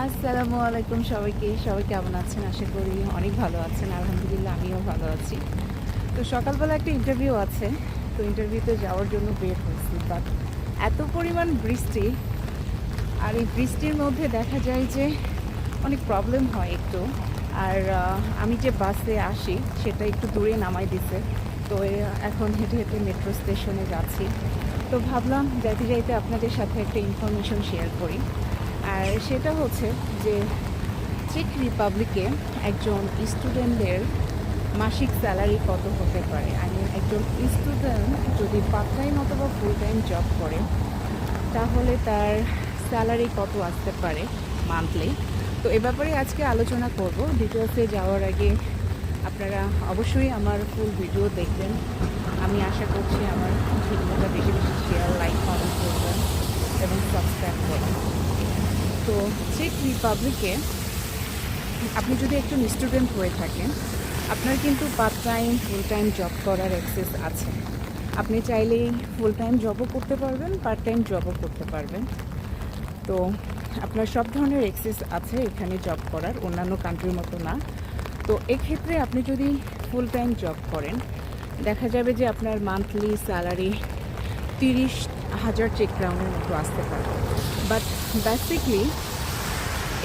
আসসালামু আলাইকুম সবাইকে। সবাই কেমন আছেন? আশা করি অনেক ভালো আছেন। আলহামদুলিল্লাহ, আমিও ভালো আছি। তো সকালবেলা একটা ইন্টারভিউ আছে। তো ইন্টারভিউতে যাওয়ার জন্য বের হয়েছি। বাট এত পরিমাণ বৃষ্টি, আর এই বৃষ্টির মধ্যে দেখা যায় যে অনেক প্রবলেম হয় একটু। আর আমি যে বাসে আসি, সেটা একটু দূরে নামাই দিছে। তো এখন হেঁটে হেঁটে মেট্রো স্টেশনে যাচ্ছি। তো ভাবলাম যাইতে যাইতে আপনাদের সাথে একটা ইনফরমেশন শেয়ার করি। আর সেটা হচ্ছে যে চেক রিপাবলিকে একজন স্টুডেন্টদের মাসিক স্যালারি কত হতে পারে? আই মিন একজন স্টুডেন্ট যদি পার্ট টাইম অথবা ফুল টাইম জব করে, তাহলে তার স্যালারি কত আসতে পারে মান্থলি তো এ ব্যাপারে আজকে আলোচনা করব। ডিটেলসে যাওয়ার আগে আপনারা অবশ্যই আমার ফুল ভিডিও দেখবেন। আমি আশা করছি আমার ভিডিওটা বেশি বেশি শেয়ার লাইক কমেন্ট করবেন এবং সাবস্ক্রাইব করবেন। তো চেক রিপাবলিকে আপনি যদি একজন স্টুডেন্ট হয়ে থাকেন, আপনার কিন্তু part time full time job করার অ্যাক্সেস আছে। আপনি চাইলেই ফুল টাইম জবও করতে পারবেন পার্ট টাইম জবও করতে পারবেন। তো আপনার সব ধরনের অ্যাক্সেস আছে এখানে জব করার, অন্যান্য কান্ট্রির মতো না। তো এক্ষেত্রে আপনি যদি ফুল টাইম জব করেন, দেখা যাবে যে আপনার মান্থলি স্যালারি তিরিশ হাজার চেক রাউন্ডের মতো আসতে পারে। বাট বেসিকলি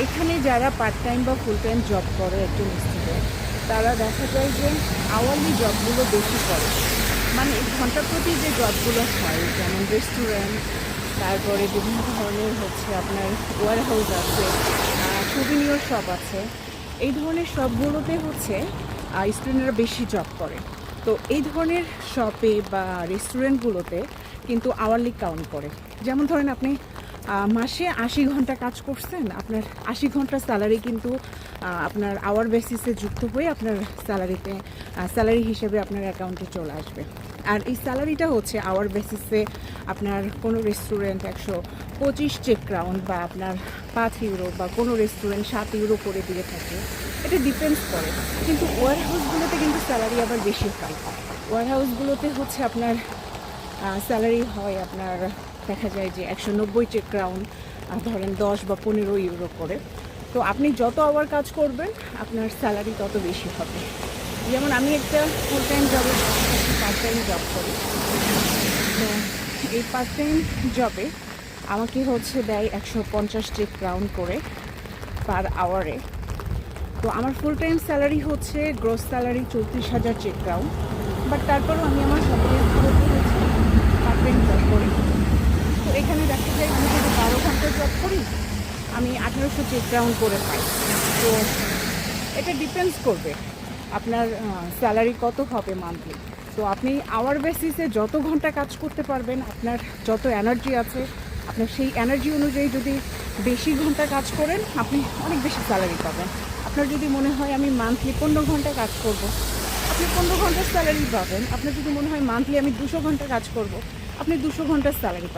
এখানে যারা পার্ট টাইম বা ফুল টাইম জব করে একজন স্টুডেন্ট তারা দেখা যায় যে আওয়ারলি জবগুলো বেশি করে। মানে ঘণ্টা প্রতি যে জবগুলো হয়, যেমন রেস্টুরেন্ট তারপরে বিভিন্ন ধরনের হচ্ছে আপনার ওয়ার হাউস আছে সুবিনিয়র শপ আছে। এই ধরনের শপগুলোতে হচ্ছে স্টুডেন্টরা বেশি জব করে। তো এই ধরনের শপে বা রেস্টুরেন্টগুলোতে কিন্তু আওয়ারলি কাউন্ট করে। যেমন ধরেন আপনি মাসে আশি ঘণ্টা কাজ করছেন, আপনার আশি ঘণ্টা স্যালারি কিন্তু আপনার আওয়ার বেসিসে যুক্ত হয়ে আপনার স্যালারিতে স্যালারি হিসেবে আপনার অ্যাকাউন্টে চলে আসবে। আর এই স্যালারিটা হচ্ছে আওয়ার বেসিসে আপনার কোনো রেস্টুরেন্ট একশো পঁচিশ চেক রাউন্ড বা আপনার পাঁচ ইউরো বা কোনো রেস্টুরেন্ট সাত ইউরো করে দিয়ে থাকে। এটা ডিপেন্ডস করে। কিন্তু ওয়ার হাউসগুলোতে কিন্তু স্যালারি আবার বেশি হয় ওয়ার হাউসগুলোতে হচ্ছে আপনার স্যালারি হয় আপনার দেখা যায় যে একশো নব্বই চেক রাউন্ড ধরেন দশ বা পনেরো ইউরো করে। তো আপনি যত আওয়ার কাজ করবেন, আপনার স্যালারি তত বেশি হবে। যেমন আমি একটা ফুল টাইম জবে পার্ট টাইম জব করি। তো এই পার্ট টাইম জবে আমাকে হচ্ছে দেয় একশো পঞ্চাশ চেক রাউন্ড করে পার আওয়ারে তো আমার ফুল টাইম স্যালারি হচ্ছে গ্রোস স্যালারি চৌত্রিশ হাজার চেক রাউন্ড বাট তারপরেও আমি আমার সরকারি খরচে হচ্ছে পার্ট টাইম জব করি তো এখানে দেখা যায় আমি যদি বারো ঘণ্টা জব করি আঠেরোশো চেক রাউন্ড করে পাই। তো এটা ডিপেন্ডস করবে আপনার স্যালারি কত হবে মান্থলি তো আপনি আওয়ার বেসিসে যত ঘণ্টা কাজ করতে পারবেন, আপনার যত এনার্জি আছে, আপনার সেই এনার্জি অনুযায়ী যদি বেশি ঘণ্টা কাজ করেন, আপনি অনেক বেশি স্যালারি পাবেন। আপনার যদি মনে হয় আমি মান্থলি পনেরো ঘণ্টা কাজ করব, আপনি পনেরো ঘণ্টার স্যালারি পাবেন। আপনার যদি মনে হয় মান্থলি আমি দুশো ঘণ্টা কাজ করব, আপনি দুশো ঘণ্টার স্যালারি পাবেন।